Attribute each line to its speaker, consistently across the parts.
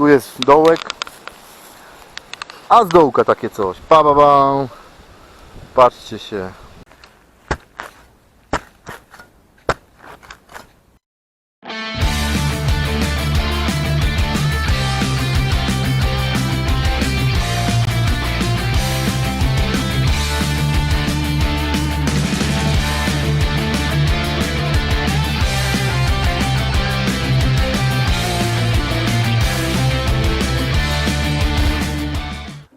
Speaker 1: Tu jest dołek. A z dołka takie coś. Pa, pa, pa. Patrzcie się.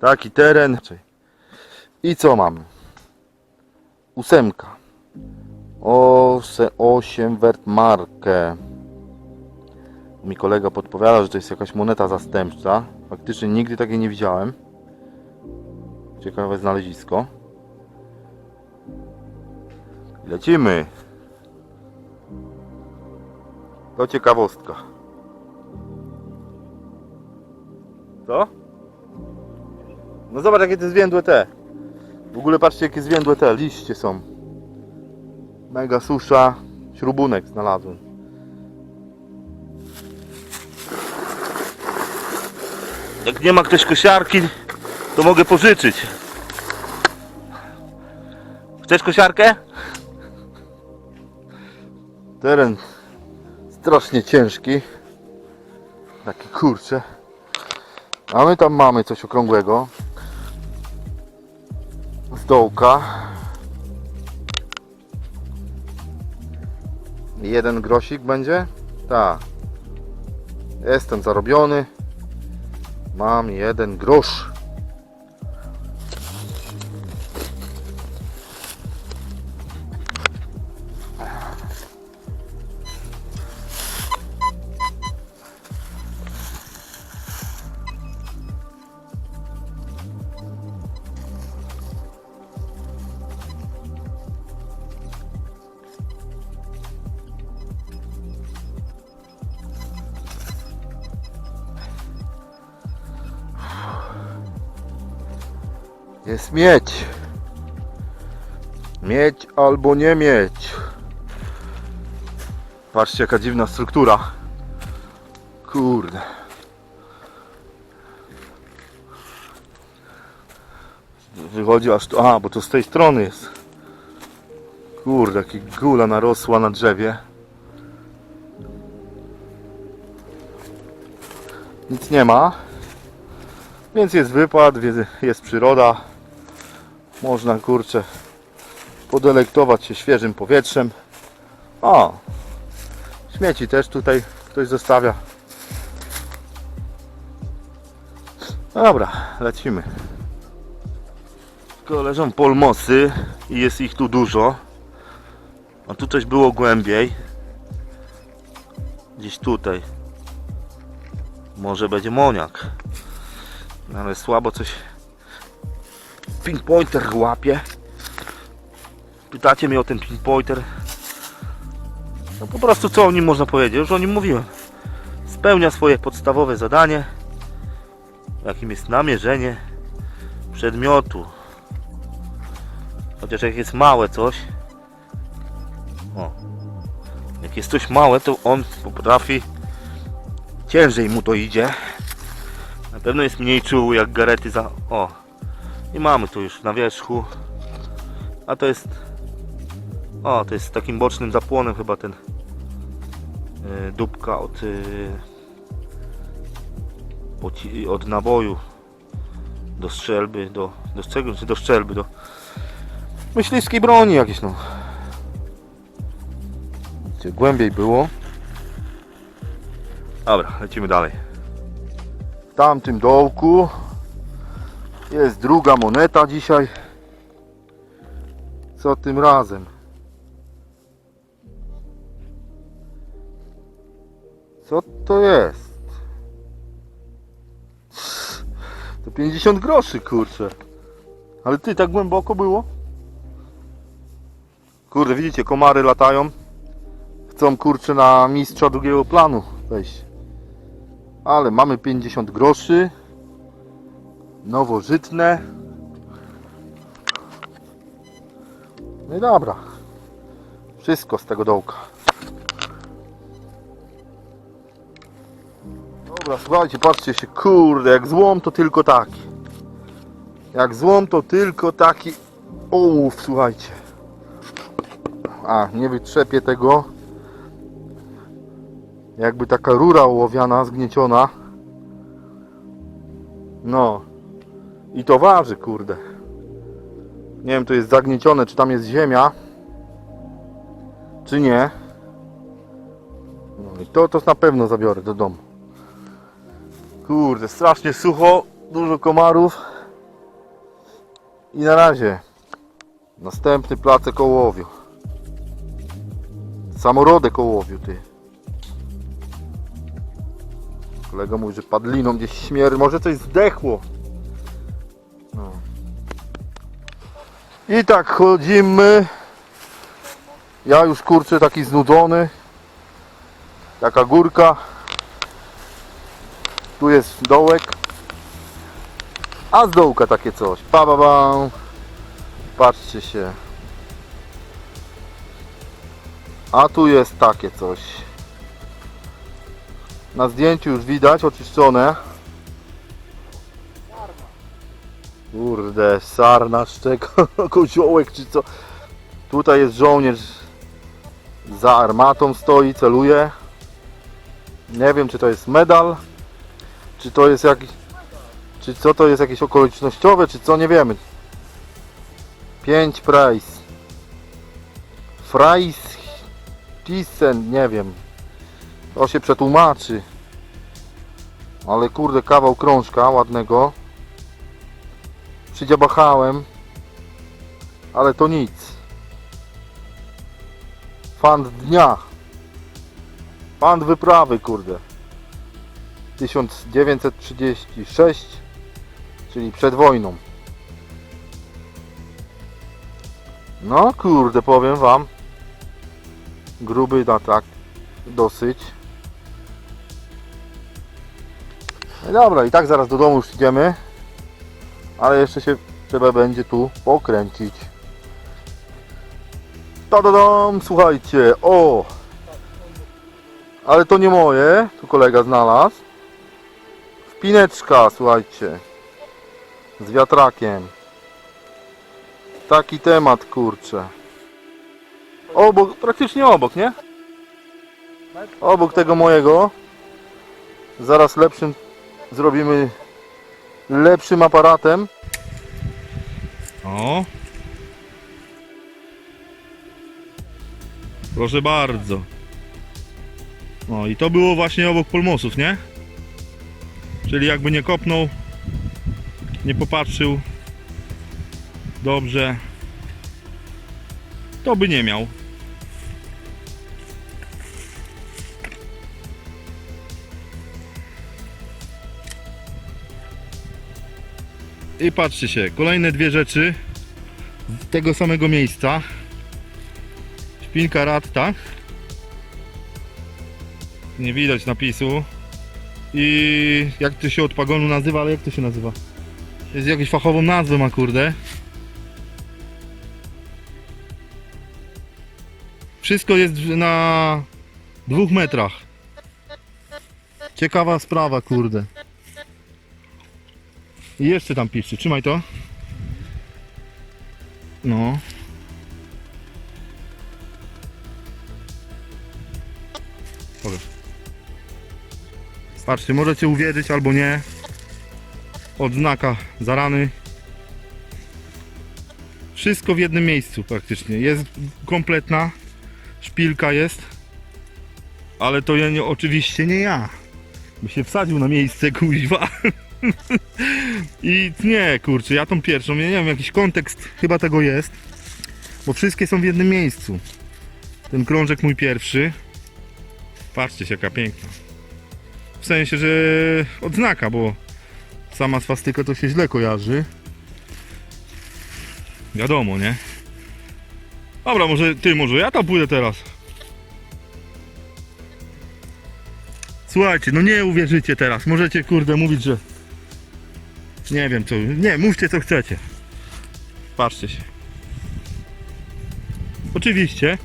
Speaker 1: Taki teren. I co mamy? Ósemka. Ose, 8 Wertmarkę. Mi kolega podpowiada, że to jest jakaś moneta zastępcza. Faktycznie nigdy takiej nie widziałem. Ciekawe znalezisko. Lecimy. To ciekawostka. Co? No zobacz jakie te zwiędłe te. W ogóle patrzcie jakie zwiędłe te liście są. Mega susza. Śrubunek znalazłem. Jak nie ma ktoś kosiarki, to mogę pożyczyć. Chcesz kosiarkę? Teren strasznie ciężki. Taki kurcze. A my tam mamy coś okrągłego. Dołka. Jeden grosik będzie? Tak. Jestem zarobiony. Mam jeden grosz. Jest mieć. Mieć albo nie mieć. Patrzcie jaka dziwna struktura. Kurde. Wychodzi aż tu. A, bo to z tej strony jest. Kurde, jaki gula narosła na drzewie. Nic nie ma. Więc jest wypad, jest przyroda. Można kurczę podelektować się świeżym powietrzem. O! Śmieci też tutaj ktoś zostawia. Dobra, lecimy. Tylko leżą polmosy i jest ich tu dużo. A tu coś było głębiej. Gdzieś tutaj. Może będzie moniak. No ale słabo coś pinpointer łapie. Pytacie mnie o ten pinpointer. No po prostu co o nim można powiedzieć? Już o nim mówiłem. Spełnia swoje podstawowe zadanie, jakim jest namierzenie przedmiotu. Chociaż jak jest małe coś, o, jak jest coś małe, to on potrafi, ciężej mu to idzie. Na pewno jest mniej czuły jak garety za... O! I mamy tu już na wierzchu. A to jest... O, to jest takim bocznym zapłonem chyba ten... Yy, dupka od... Poci- od naboju do strzelby, do... Do czego? Czy do strzelby, do... Myśliwskiej broni jakieś no. Gdzie głębiej było. Dobra, lecimy dalej w tamtym dołku jest druga moneta dzisiaj. Co tym razem? Co to jest? To 50 groszy, kurczę. Ale ty, tak głęboko było? Kurde, widzicie, komary latają. Chcą, kurczę, na mistrza drugiego planu wejść ale mamy 50 groszy nowożytne no i dobra wszystko z tego dołka Dobra, słuchajcie, patrzcie się, kurde, jak złom to tylko taki. Jak złom to tylko taki ołów, słuchajcie. A, nie wytrzepię tego. Jakby taka rura ołowiana, zgnieciona. No. I to waży, kurde. Nie wiem, to jest zagniecione, czy tam jest ziemia. Czy nie. No i to, to na pewno zabiorę do domu. Kurde, strasznie sucho, dużo komarów. I na razie następny placek ołowiu. Samorodek ołowiu, ty. Kolega mówi, że padliną gdzieś śmier... Może coś zdechło. I tak chodzimy. Ja już kurczę taki znudzony. Taka górka. Tu jest dołek. A z dołka takie coś. Pa, ba, ba. Patrzcie się. A tu jest takie coś. Na zdjęciu już widać oczyszczone. Kurde, sarna, szczek, koziołek czy co. Tutaj jest żołnierz za armatą stoi, celuje. Nie wiem czy to jest medal, czy to jest jakiś, czy co to jest jakieś okolicznościowe, czy co, nie wiemy. 5 price. Fries Thyssen, nie wiem. To się przetłumaczy. Ale kurde, kawał krążka ładnego. Przydziabachałem. Ale to nic. Fan dnia. Fan wyprawy, kurde. 1936, czyli przed wojną. No kurde, powiem wam. Gruby na tak dosyć. No dobra, i tak zaraz do domu już idziemy. Ale jeszcze się trzeba będzie tu pokręcić. Ta da dam, słuchajcie, o! Ale to nie moje, tu kolega znalazł. Wpineczka, słuchajcie. Z wiatrakiem. Taki temat, kurczę. Obok, praktycznie obok, nie? Obok tego mojego. Zaraz lepszym zrobimy lepszym aparatem.
Speaker 2: O. Proszę bardzo. No i to było właśnie obok polmosów, nie? Czyli jakby nie kopnął, nie popatrzył dobrze, to by nie miał. I patrzcie się, kolejne dwie rzeczy z tego samego miejsca. Szpilka radta. Nie widać napisu. I jak to się od pagonu nazywa, ale jak to się nazywa? Jest jakąś fachową nazwę ma kurde. Wszystko jest na dwóch metrach. Ciekawa sprawa, kurde. I jeszcze tam piszczy, trzymaj to. No. Pokaż. Patrzcie, możecie uwierzyć albo nie. Odznaka zarany. Wszystko w jednym miejscu praktycznie. Jest kompletna. Szpilka jest. Ale to ja nie, oczywiście nie ja. By się wsadził na miejsce kuźwa. I nie, kurczę, ja tą pierwszą, ja nie wiem, jakiś kontekst chyba tego jest, bo wszystkie są w jednym miejscu. Ten krążek mój pierwszy. Patrzcie się, jaka piękna. W sensie, że odznaka, bo sama swastyka to się źle kojarzy. Wiadomo, nie? Dobra, może ty, może ja tam pójdę teraz. Słuchajcie, no nie uwierzycie teraz. Możecie kurde mówić, że nie wiem co. Nie, mówcie co chcecie. Patrzcie się. Oczywiście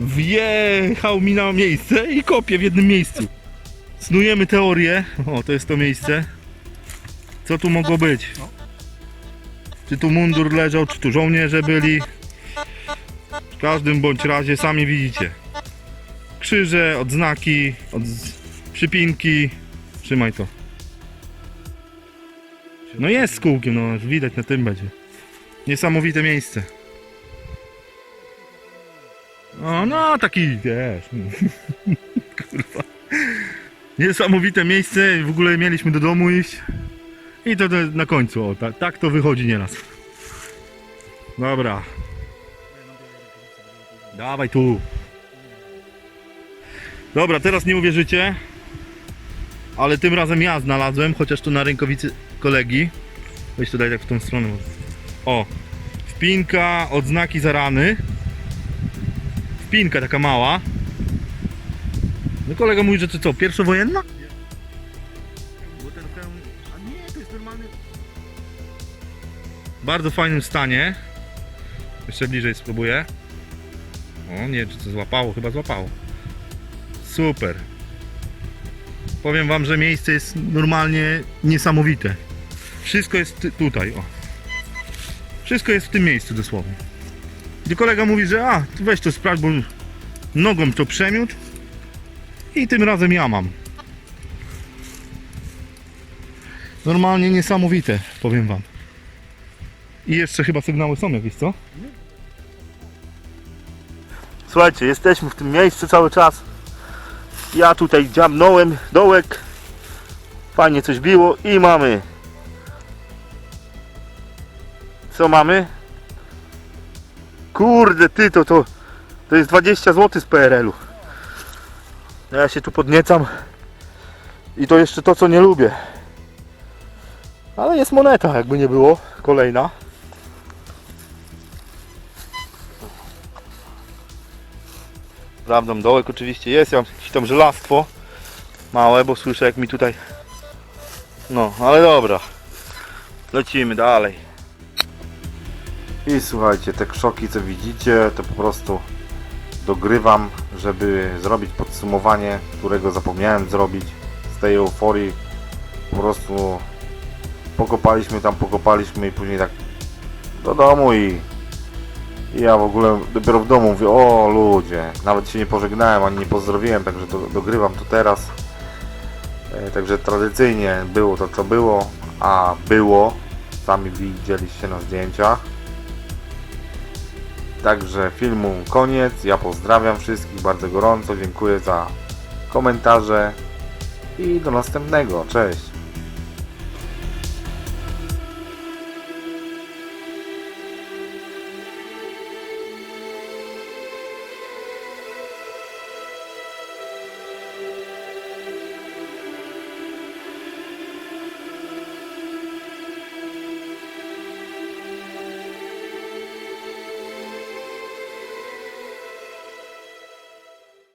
Speaker 2: wjechał mi na miejsce i kopie w jednym miejscu. Snujemy teorię. O, to jest to miejsce. Co tu mogło być? Czy tu mundur leżał, czy tu żołnierze byli? W każdym bądź razie sami widzicie. Krzyże, odznaki, od... przypinki. Trzymaj to. No jest z kółkiem, no widać na tym będzie. Niesamowite miejsce. O, no taki, wiesz. Kurwa. Niesamowite miejsce, w ogóle mieliśmy do domu iść. I to, to na końcu, o, tak, tak to wychodzi nieraz. Dobra. Dawaj tu. Dobra, teraz nie uwierzycie. Ale tym razem ja znalazłem, chociaż tu na rękowicy kolegi. Weź tutaj tak w tą stronę. O, wpinka, odznaki za rany. Wpinka taka mała. No kolega mówi, że to co, pierwszowojenna? A nie, to jest normalny... W bardzo fajnym stanie. Jeszcze bliżej spróbuję. O, nie czy to złapało, chyba złapało. Super. Powiem wam, że miejsce jest normalnie niesamowite. Wszystko jest tutaj, o. Wszystko jest w tym miejscu dosłownie. Gdy kolega mówi, że a, weź to sprawdź, bo nogą to przemiótł i tym razem ja mam. Normalnie niesamowite, powiem wam. I jeszcze chyba sygnały są jakieś, co?
Speaker 1: Słuchajcie, jesteśmy w tym miejscu cały czas. Ja tutaj dziabnąłem dołek. Fajnie coś biło i mamy. Co mamy? Kurde, ty to to. To jest 20 zł z PRL-u. Ja się tu podniecam. I to jeszcze to, co nie lubię. Ale jest moneta, jakby nie było. Kolejna. Sprawdzam dołek oczywiście jest, ja mam jakieś tam żelastwo małe, bo słyszę jak mi tutaj no, ale dobra lecimy dalej
Speaker 3: I słuchajcie, te krzoki co widzicie, to po prostu dogrywam, żeby zrobić podsumowanie, którego zapomniałem zrobić z tej euforii. Po prostu pokopaliśmy tam, pokopaliśmy i później tak do domu i, i ja w ogóle dopiero w domu mówię, o ludzie, nawet się nie pożegnałem, ani nie pozdrowiłem, także do, dogrywam to teraz. E, Także tradycyjnie było to co było, a było, sami widzieliście na zdjęciach. Także filmu koniec. Ja pozdrawiam wszystkich bardzo gorąco. Dziękuję za komentarze i do następnego. Cześć.